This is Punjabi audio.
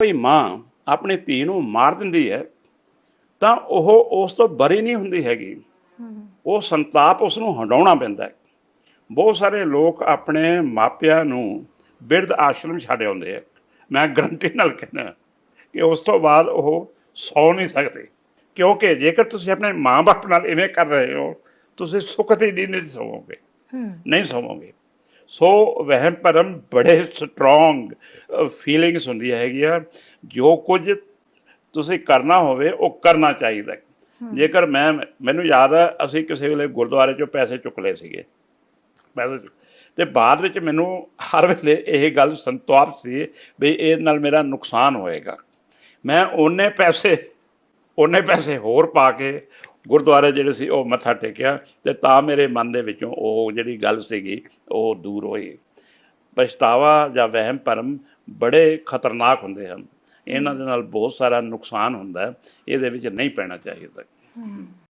ਕੋਈ ਮਾਂ ਆਪਣੀ ਧੀ ਨੂੰ ਮਾਰ ਦਿੰਦੀ ਹੈ ਤਾਂ ਉਹ ਉਸ ਤੋਂ ਬਰੀ ਨਹੀਂ ਹੁੰਦੀ ਹੈਗੀ। ਉਹ ਸੰਤਾਪ ਉਸ ਨੂੰ ਹਟਾਉਣਾ ਪੈਂਦਾ ਹੈ। ਬਹੁਤ ਸਾਰੇ ਲੋਕ ਆਪਣੇ ਮਾਪਿਆਂ ਨੂੰ ਬਿਰਧ ਆਸ਼ਰਮ ਛੱਡ ਆਉਂਦੇ ਆ ਮੈਂ ਗਰੰਟੀ ਨਾਲ ਕਹਿੰਦਾ ਕਿ ਉਸ ਤੋਂ ਬਾਅਦ ਉਹ ਸੌ ਨਹੀਂ ਸਕਦੇ। ਕਿਉਂਕਿ ਜੇਕਰ ਤੁਸੀਂ ਆਪਣੇ ਮਾਂ-ਬਾਪ ਨਾਲ ਇਵੇਂ ਕਰ ਰਹੇ ਹੋ ਤੁਸੀਂ ਸੁੱਖ ਦੀ ਨੀਂਦ ਨਹੀਂ ਸੋਵੋਗੇ। ਨਹੀਂ ਸੋਵੋਗੇ। ਸੋ ਵਹਿਮ ਭਰਮ ਬੜੇ ਸਟਰੋਂਗ ਫੀਲਿੰਗਸ ਹੁੰਦੀ ਹੈਗੀ ਆ ਜੋ ਕੁਝ ਤੁਸੀਂ ਕਰਨਾ ਹੋਵੇ ਉਹ ਕਰਨਾ ਚਾਹੀਦਾ। ਜੇਕਰ ਮੈਂ ਮੈਨੂੰ ਯਾਦ ਹੈ ਅਸੀਂ ਕਿਸੇ ਵੇਲੇ ਗੁਰਦੁਆਰੇ ਚੋਂ ਪੈਸੇ ਚੁੱਕ ਲਏ ਸੀਗੇ। ਪੈਸੇ ਤੇ ਬਾਅਦ ਵਿੱਚ ਮੈਨੂੰ ਹਰ ਵੇਲੇ ਇਹ ਗੱਲ ਸੰਤੋਪ ਸੀ ਵੀ ਇਹ ਨਾਲ ਮੇਰਾ ਨੁਕਸਾਨ ਹੋਏਗਾ। ਮੈਂ ਉਹਨੇ ਪੈਸੇ ਉਹਨੇ ਪੈਸੇ ਹੋਰ ਪਾ ਕੇ ਗੁਰਦੁਆਰੇ ਜਿਹੜੇ ਸੀ, ਉਹ ਮੱਥਾ ਟੇਕਿਆ ਤੇ ਤਾਂ ਮੇਰੇ ਮਨ ਦੇ ਵਿੱਚੋਂ ਉਹ ਜਿਹੜੀ ਗੱਲ ਸੀਗੀ, ਉਹ ਦੂਰ ਹੋਈ। ਪਛਤਾਵਾ ਜਾਂ ਵਹਿਮ ਭਰਮ ਬੜੇ ਖਤਰਨਾਕ ਹੁੰਦੇ ਹਨ। ਇਹਨਾਂ ਦੇ ਨਾਲ ਬਹੁਤ ਸਾਰਾ ਨੁਕਸਾਨ ਹੁੰਦਾ ਹੈ, ਇਹਦੇ ਵਿੱਚ ਨਹੀਂ ਪੈਣਾ ਚਾਹੀਦਾ।